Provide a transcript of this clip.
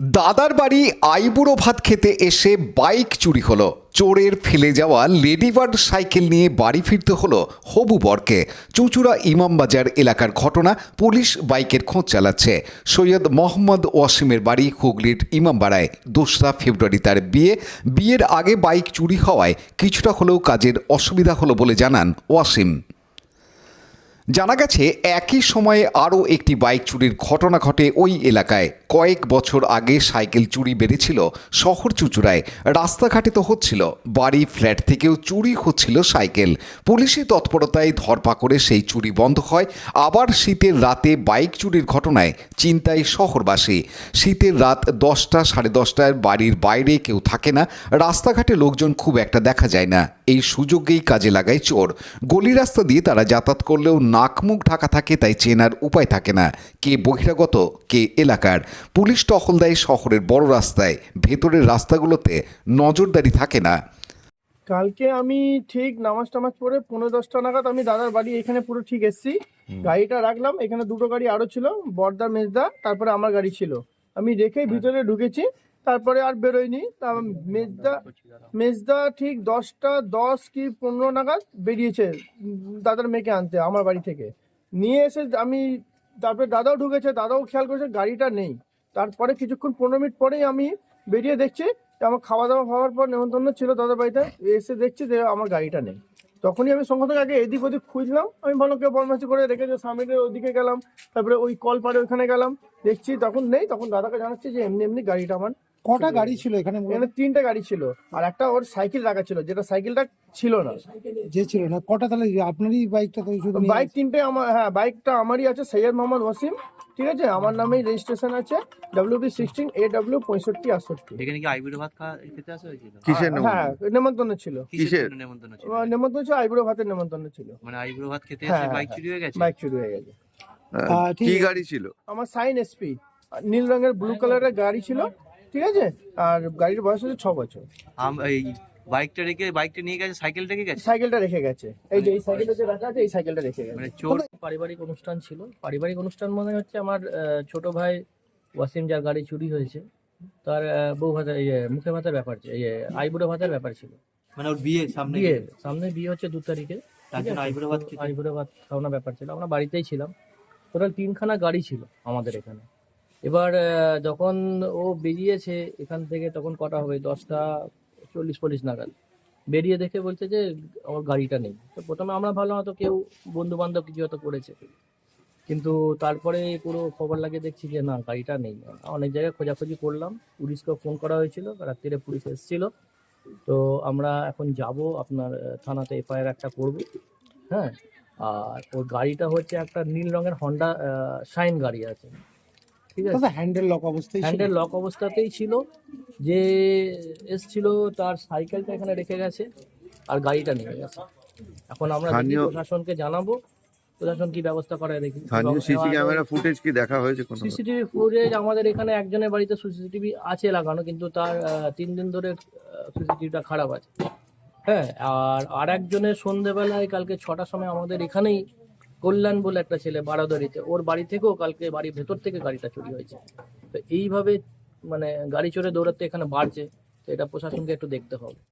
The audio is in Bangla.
দাদার বাড়ি আইবুড়ো ভাত খেতে এসে বাইক চুরি হলো। চোরের ফেলে যাওয়া লেডিবার্ড সাইকেল নিয়ে বাড়ি ফিরতে হলো হবু বরকে। চুঁচুড়া ইমামবাজার এলাকার ঘটনা পুলিশ বাইকের খোঁজ চালাচ্ছে। সৈয়দ মোহাম্মদ ওয়াসিমের বাড়ি হুগলির ইমামবাড়ায় দোসরা ফেব্রুয়ারি তার বিয়ে। বিয়ের আগে বাইক চুরি হওয়ায় কিছুটা হলেও কাজের অসুবিধা হলো বলে জানান ওয়াসিম। জানা গেছে, একই সময়ে আরও একটি বাইক চুরির ঘটনা ঘটে ওই এলাকায়। কয়েক বছর আগে সাইকেল চুরি বেড়েছিল শহর চুচুড়ায়। রাস্তাঘাটে তো হচ্ছিল, বাড়ি, ফ্ল্যাট থেকেও চুরি হচ্ছিল সাইকেল। পুলিশি তৎপরতায় ধরপাকড়ে সেই চুরি বন্ধ হয়। আবার শীতের রাতে বাইক চুরির ঘটনায় চিন্তায় শহরবাসী। শীতের রাত দশটা সাড়ে দশটায় বাড়ির বাইরে কেউ থাকে না, রাস্তাঘাটে লোকজন খুব একটা দেখা যায় না। এই সুযোগেই কাজে লাগায় চোর। গলি রাস্তা দিয়ে তারা যাতায়াত করলেও নাক মুখ ঢাকা থাকে তাই চেনার উপায় থাকে না। কে বহিরাগত কে এলাকার। পুলিশ টহল দেয় শহরের বড় রাস্তায়। ভেতরের রাস্তাগুলোতে নজরদারি থাকে না। কালকে আমি ঠিক নামাজ টামাজ পড়ে পনেরো দশটা নাগাদ আমি দাদার বাড়ি এখানে পুরো ঠিক এসছি। গাড়িটা রাখলাম এখানে দুটো গাড়ি আরও ছিল বর্দা মেজদা তারপরে আমার গাড়ি ছিল। আমি রেখে ভিতরে ঢুকেছি তারপরে আর বেরোয়নি। তা মেজদা মেজদা ঠিক দশটা দশ কি পনেরো নাগাদ বেরিয়েছে দাদার মেয়েকে আনতে আমার বাড়ি থেকে। নিয়ে এসে আমি তারপরে দাদাও ঢুকেছে দাদাও খেয়াল করেছে গাড়িটা নেই। তারপরে কিছুক্ষণ পনেরো মিনিট পরেই আমি বেরিয়ে দেখছি আমার খাওয়া দাওয়া হওয়ার পর নেমন্তন্ন ছিল দাদার বাড়িতে এসে দেখছি যে আমার গাড়িটা নেই। তখনই আমি সঙ্গে সঙ্গে আগে এদিক ওদিক খুঁজলাম আমি ভালো কেউ বদমাশি করে রেখেছে সামনে ওদিকে গেলাম তারপরে ওই কল পারে ওইখানে গেলাম দেখছি তখন নেই তখন দাদাকে জানাচ্ছি যে এমনি এমনি গাড়িটা আমার কটা গাড়ি ছিল এখানে এখানে তিনটে গাড়ি ছিল আর একটা ওর সাইকেল রাখা ছিল যেটা সাইকেলটা ছিল না। যে ছিল না কটা তাহলে আপনারই বাইকটা তো শুধু বাইক তিনটে আমার হ্যাঁ বাইকটা আমারই আছে সৈয়দ মোহাম্মদ ওয়াসিম ঠিক আছে? আমার নামেই রেজিস্ট্রেশন আছে W B sixteen A W পঁয়ষট্টি আটষট্টি। এখানে কি আইবুড়ো ভাত খাওয়া খেতে আসা হয়েছিল? কিসের হ্যাঁ নেমন্তন্ন? ছিল। কিসের? নেমন্তন্ন ছিল? নেমন্তন্ন ছিল আইবুড়ো ভাতের নেমন্তন্ন ছিল। মানে আইবুড়ো ভাত খেতে হ্যাঁ, এসে হ্যাঁ, বাইক হ্যাঁ। চুরি হয়ে গেছে? বাইক চুরি হয়ে গেছে। কি গাড়ি ছিল? আমার সাইন এসপি নীল রঙের ব্লু কালারের গাড়ি ছিল। ঠিক আছে? আর গাড়ির বয়স হচ্ছে ছ বছর। এই বাইকটা রেখে বাইকটা নিয়ে গেছে সাইকেল রেখে গেছে? সাইকেলটা রেখে গেছে। এই যে এই সাইকেলটা যে রাখা আছে এই সাইকেলটা রেখে গেছে। মানে চোর পারিবারিক অনুষ্ঠান ছিল। পারিবারিক অনুষ্ঠান মানে হচ্ছে আমার ছোট ভাই ওয়াসিম যার গাড়ি চুরি হয়েছে তার বউ ভাতা ইয়ে মুখে ভাতার ব্যাপার ছিল ইয়ে আইবুড়ো ভাতার ব্যাপার ছিল। মানে ওর বিয়ে সামনে বিয়ে সামনে বিয়ে হচ্ছে দু তারিখে। তার জন্য আইবুড়ো ভাত আইবুড়ো ভাত খাওয়ানোর ব্যাপার ছিল আমরা বাড়িতেই ছিলাম। টোটাল তিনখানা গাড়ি ছিল আমাদের এখানে। এবার যখন ও বেরিয়েছে এখান থেকে, তখন কটা হবে? দশটা চল্লিশ পল্লিশ নাগাদ। বেরিয়ে দেখে বলছে যে, আমার গাড়িটা নেই। তো প্রথমে আমরা ভাবলাম হয়তো কেউ বন্ধু বান্ধব কিছু হয়তো করেছে। কিন্তু তারপরে পুরো খবর লাগিয়ে দেখছি যে, না, গাড়িটা নেই। অনেক জায়গায় খোঁজাখুঁজি করলাম। পুলিশকে ফোন করা হয়েছিল। রাত্রিরে পুলিশ এসেছিল। তো আমরা এখন যাব আপনার থানাতে এফআইআর একটা করব। হ্যাঁ? আর ওর গাড়িটা হচ্ছে একটা নীল রঙের হন্ডা শাইন গাড়ি আছে। ঠিক আছে? হ্যান্ডেল লক অবস্থায় হ্যান্ডেল লক অবস্থাতেই ছিল। যে এসছিল তার সাইকেলটা এখানে রেখে গেছে আর গাড়িটা নিয়ে গেছে। এখন আমরা প্রশাসনকে জানাব। প্রশাসন কি ব্যবস্থা করে দেখি। স্থানীয় সিসি ক্যামেরা ফুটেজ কি দেখা হয়েছে কোনো? সিসিটিভি ফুটেজ আমাদের এখানে একজনের বাড়িতে সিসিটিভি আছে লাগানো কিন্তু তার আহ, তিন দিন ধরে সিসিটিভিটা খারাপ আছে। হ্যাঁ আর আর একজনের সন্ধেবেলায় কালকে ছটার সময় আমাদের এখানেই কল্যাণ বলে একটা ছেলে বারাদারিতে, ওর বাড়ি থেকেও কালকে বাড়ির ভেতর থেকে গাড়িটা চুরি হয়েছে। তো এইভাবে মানে গাড়ি চড়ে দৌড়াতে এখানে বাড়ছে, তো এটা প্রশাসনকে একটু দেখতে হবে।